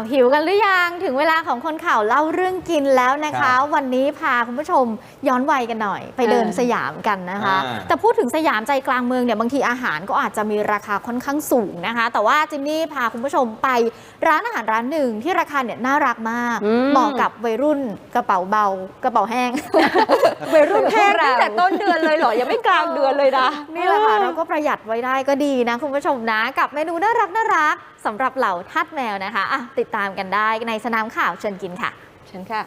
าวหิวกันหรือยังถึงเวลาของคนข่าวเล่าเรื่องกินแล้วนะครัคะบวันนี้พาคุณผู้ชมย้อนวัยกันหน่อย ไปเดินเออสยามกันนะคะอ่าแต่พูดถึงสยามใจกลางเมืองเนี่ยบางทีอาหารก็อาจจะมีราคาค่อนข้างสูงนะคะ แต่ว่าจินนี่พาคุณผู้ชมไปร้านอาหารร้านหนึ่งที่ราคาเนี่ยน่ารักมากอืมเหมาะกับวัยรุ่นกระเป๋าเบากระเป๋าแห้งวัยรุ่นแพงตั้งแต่ต้นเดือนเลยเหรอยังไม่กลางเดือนเลยนะนี่แหละค่ะเราก็ประหยัดไว้ได้ก็ดีนะคุณผู้ชมนะ กับเมนูน่ารักน่ารักสำหรับเหล่าทาสแมวนะคะอะติดตามกันได้ในสนามข่าวเชิญกินค่ะฉันค่ะ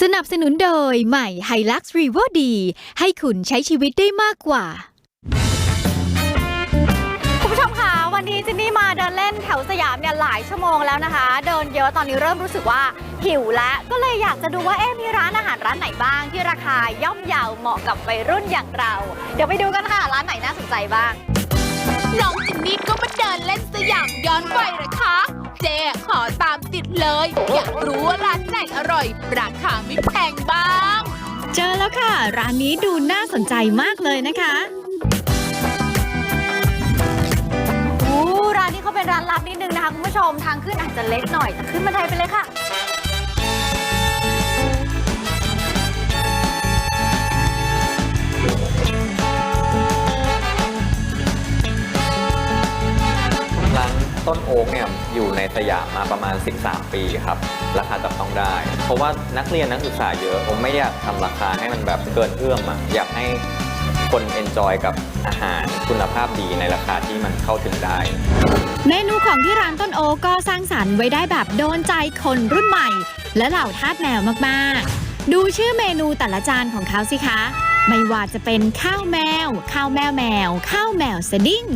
สนับสนุนโดยใหม่ h i l u x r e v o D ให้คุณใช้ชีวิตได้มากกว่า วสยามเนี่ยหลายชั่วโมงแล้วนะคะ เดินเยอะตอนนี้เริ่มรู้สึกว่าหิวแล้ว ก็เลยอยากจะดูว่าเอ๊ะมีร้านอาหารร้านไหนบ้าง ที่ราคาย่อมเยาวเหมาะกับวัยรุ่นอย่างเรา เดี๋ยวไปดูกันค่ะร้านไหนน่าสนใจบ้างน้องจินนี่ก็มาเดินเล่นสยามย้อนวัยเหรอคะ เจ๊ขอตามติดเลย อยากรู้ว่าร้านไหนอร่อย ราคาไม่แพงบ้าง เจอแล้วค่ะ ร้านนี้ดูน่าสนใจมากเลยนะคะ เป็นร้านลับนิดนึงนะคะคุณผู้ชมทางขึ้นอาจจะเล็กหน่อยแต่ขึ้นบันไดไปเลยค่ะ ร้านต้นโอ๊กเนี่ยอยู่ในสยามมาประมาณ 13 ปีครับ ราคาจับต้องได้ เพราะว่านักเรียนนักศึกษาเยอะ ผมไม่อยากทำราคาให้มันแบบเกินเอื้อมอะอยากให้ คนเอนจอยกับอาหารคุณภาพดีในราคาที่มันเข้าถึงได้ เมนูของที่ร้านต้นโอก็สร้างสรรค์ไว้ได้แบบโดนใจคนรุ่นใหม่ และเหล่าทาสแมวมากๆ ดูชื่อเมนูแต่ละจานของเขาสิคะ ไม่ว่าจะเป็นข้าวแมว ข้าวแมวแมว ข้าวแมวสดิ้ง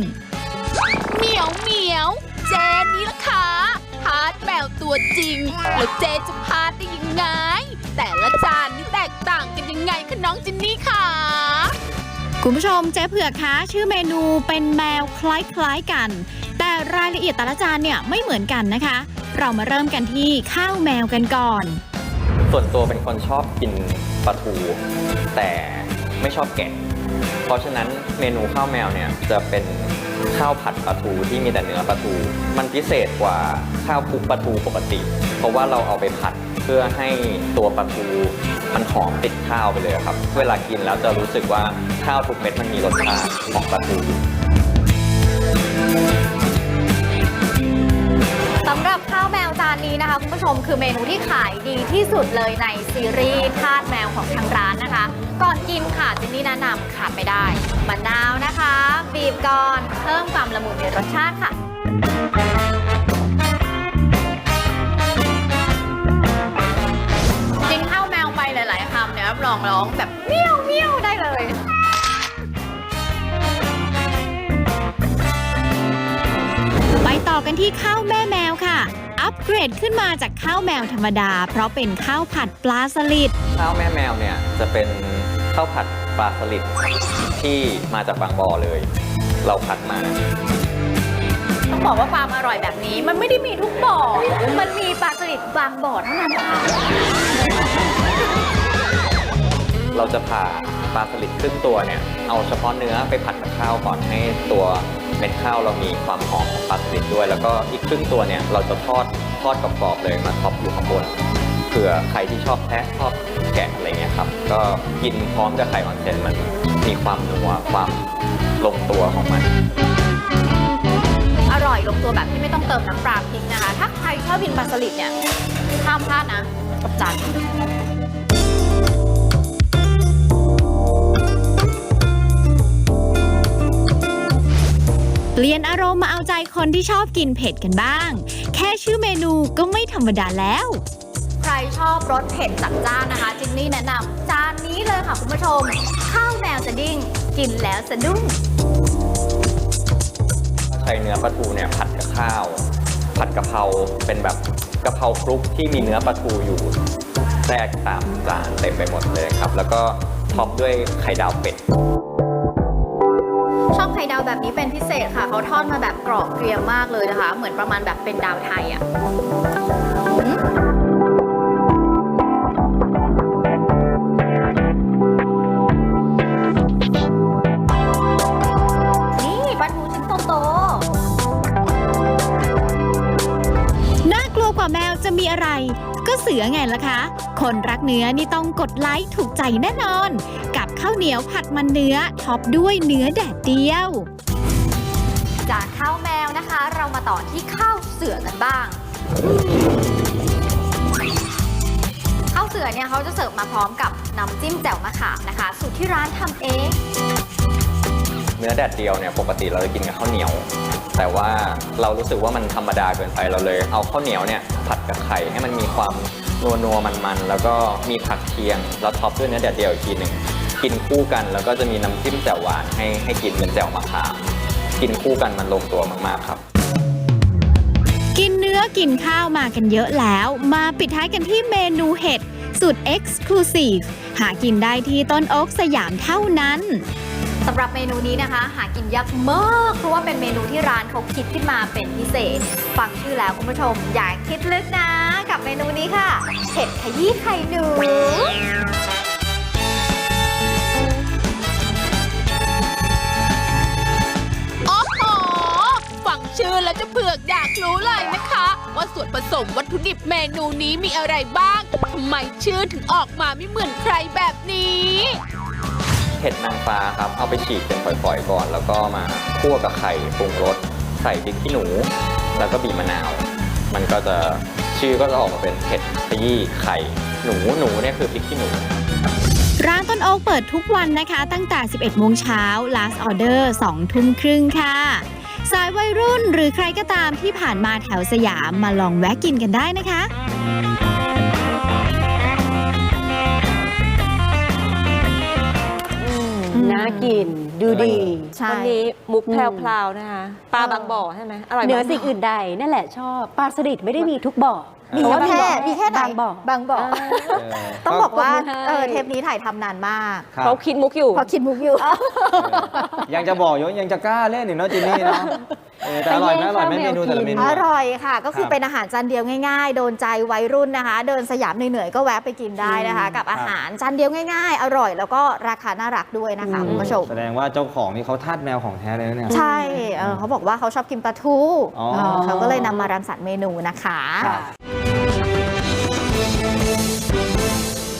เหมียวเหมียวเจนี่ละค่ะพาดแมวตัวจริง แล้วเจจะพาดได้ยังไง แต่ละจานนี่แตกต่างกันยังไงคะน้องจินนี่ค่ะ คุณผู้ชมเจ๊เผือกคะชื่อเมนูเป็นแมวคล้ายๆกัน แต่รายละเอียดแต่ละจานเนี่ยไม่เหมือนกันนะคะ เรามาเริ่มกันที่ข้าวแมวกันก่อน ส่วนตัวเป็นคนชอบกินปลาทู แต่ไม่ชอบแกะ เพราะฉะนั้นเมนูข้าวแมวเนี่ยจะเป็นข้าวผัดปลาทูที่มีแต่เนื้อปลาทู มันพิเศษกว่าข้าวคลุกปลาทูปกติ เพราะว่าเราเอาไปผัด พื่อให้ตัวปลาทูมันหอมติดข้าวไปเลยครับ เวลากินแล้วจะรู้สึกว่าข้าวทุกเม็ดมันมีรสชาติของปลาทูสำหรับข้าวแมวจานนี้นะคะคุณผู้ชมคือเมนูที่ขายดีที่สุดเลยในซีรีส์ทาสแมวของทางร้านนะคะ ก่อนกินค่ะจินนี่แนะนำขาดไม่ได้มะนาวนะคะ บีบก่อนเพิ่มความละมุนในรสชาติค่ะ กันที่ข้าวแม่แมวค่ะ อัปเกรดขึ้นมาจากข้าวแมวธรรมดา เพราะเป็นข้าวผัดปลาสลิดข้าวแม่แมวเนี่ยจะเป็นข้าวผัดปลาสลิดที่มาจากบางบ่อเลย เราผัดมาต้องบอกว่าความอร่อยแบบนี้ มันไม่ได้มีทุกบ่อ มันมีปลาสลิดบางบ่อเท่านั้นค่ะเราจะผ่าปลาสลิดครึ่งตัวเนี่ย เอาเฉพาะเนื้อไปผัดกับข้าวก่อนให้ตัว เม็ดข้าวเรามีความหอมของปลาสลิดด้วย แล้วก็อีกครึ่งตัวเนี่ยเราจะทอดทอดกรอบๆเลยมาท็อปอยู่ข้างบนเผื่อใครที่ชอบแทะชอบแกะอะไรเงี้ยครับก็กินพร้อมกับไข่ออนเซนมันมีความนัวความลงตัวของมัน อร่อยลงตัวแบบที่ไม่ต้องเติมน้ำปลาพริกนะคะ ถ้าใครชอบกินปลาสลิดเนี่ยห้ามพลาดนะกับจาน เปลี่ยนอารมณ์มาเอาใจคนที่ชอบกินเผ็ดกันบ้าง แค่ชื่อเมนูก็ไม่ธรรมดาแล้ว ใครชอบรสเผ็ดจัดจ้านนะคะจินนี่แนะนำจานนี้เลยค่ะคุณผู้ชม ข้าวแมวสดิ้งกินแล้วสะดุ้งใช้เนื้อปลาทูเนี่ยผัดกับข้าว ผัดกะเพราเป็นแบบกะเพราคลุกที่มีเนื้อปลาทูอยู่แทรกตามจานเต็มไปหมดเลยครับ แล้วก็ท็อปด้วยไข่ดาวเป็ดชอบ ไข่ดาวแบบนี้เป็นพิเศษค่ะ เขาทอดมาแบบกรอบเกรียมมากเลยนะคะ เหมือนประมาณแบบเป็นดาวไทยอะ่ะว่าแมวจะมีอะไร ก็เสือไงล่ะคะ คนรักเนื้อนี่ต้องกดไลค์ถูกใจแน่นอน ข้าวเหนียวผัดมันเนื้อท็อปด้วยเนื้อแดดเดียว จากข้าวแมวนะคะ เรามาต่อที่ข้าวเสือกันบ้างข้าวเสือเนี่ยเขาจะเสิร์ฟมาพร้อมกับน้ำจิ้มแจ่วมะขามนะคะสูตรที่ร้านทำเองเนื้อแดดเดียวเนี่ยปกติเราจะกินกับข้าวเหนียว แต่ว่าเรารู้สึกว่ามันธรรมดาเกินไปเราเลย เอาข้าวเหนียวเนี่ยผัดกับไข่ให้มันมีความนัวนัวมันมันๆแล้วก็มีผักเคียงแล้วท็อปด้วยเนื้อแดดเดียวอีกทีหนึ่ง กินคู่กันแล้วก็จะมีน้ำจิ้มแจ่วหวานให้ให้กินเป็นแจ่วมะขาม กินคู่กันมันลงตัวมากๆครับ กินเนื้อกินข้าวมากันเยอะแล้ว มาปิดท้ายกันที่เมนูเห็ด สุด Exclusive หากินได้ที่ต้นโอ๊กสยามเท่านั้น สำหรับเมนูนี้นะคะ หากินยากมากเพราะว่าเป็นเมนูที่ร้านเขาคิดขึ้นมาเป็นพิเศษ ฟังชื่อแล้วคุณผู้ชม อย่าคิดลึกนะ กับเมนูนี้ค่ะเห็ดขยี้ไข่หนู ผสมวัตถุดิบเมนูนี้มีอะไรบ้างทำไมชื่อถึงออกมาไม่เหมือนใครแบบนี้ เห็ดนางฟ้าครับ เอาไปฉีกเป็นฝอยๆก่อน แล้วก็มาคั่วกับไข่ปรุงรสใส่พริกขี้หนู แล้วก็บีบมะนาว มันก็จะชื่อก็จะออกมาเป็นเห็ดขยี้ไข่หนูหนูเนี่ยคือพริกขี้หนูร้านต้นโอ๊กเปิดทุกวันนะคะ ตั้งแต่ 11 โมงเช้า last order 2 ทุ่มครึ่งค่ะสายวัยรุ่นหรือใครก็ตามที่ผ่านมาแถวสยามมาลองแวะกินกันได้นะคะน่ากินดูดีใช่วันนี้มุกอืมแพรวๆนะคะปลาบางบ่อใช่ไหมอร่อยเหนือมากสิ่งอื่นใดนั่นแหละชอบปลาสลิดไม่ได้มีทุกบ่อ มีแต่ว่าแค่บางบ่อมีแค่ไหนบางบ่อ บางบ่อต้องบอกว่าปรบมือให้เออเทปนี้ถ่ายทำนานมากครับเขาคิดมุกอยู่ พอคิดมุกอยู่ ยังจะบอกอยู่ยังจะกล้าเล่นอีกเนาะจินนี่เนาะเออแต่อร่อยไหมอร่อยไหมเมนูแต่ละเมนู อร่อยค่ะ ก็คือครับเป็นอาหารจานเดียวง่ายๆ โดนใจวัยรุ่นนะคะ เดินสยามเหนื่อยๆก็แวะไปกินได้นะคะ กับอาหารจานเดียวง่ายๆ อร่อย แล้วก็ราคาน่ารักด้วยนะคะคุณผู้ชม แสดงว่าเจ้าของนี่เขาทาสแมวของแท้เลยนะเนี่ย ใช่เออเขาบอกว่าเขาชอบกินปลาทูอ๋อ เออเขาก็เลยนำมารังสรรค์เมนูนะคะ ครับ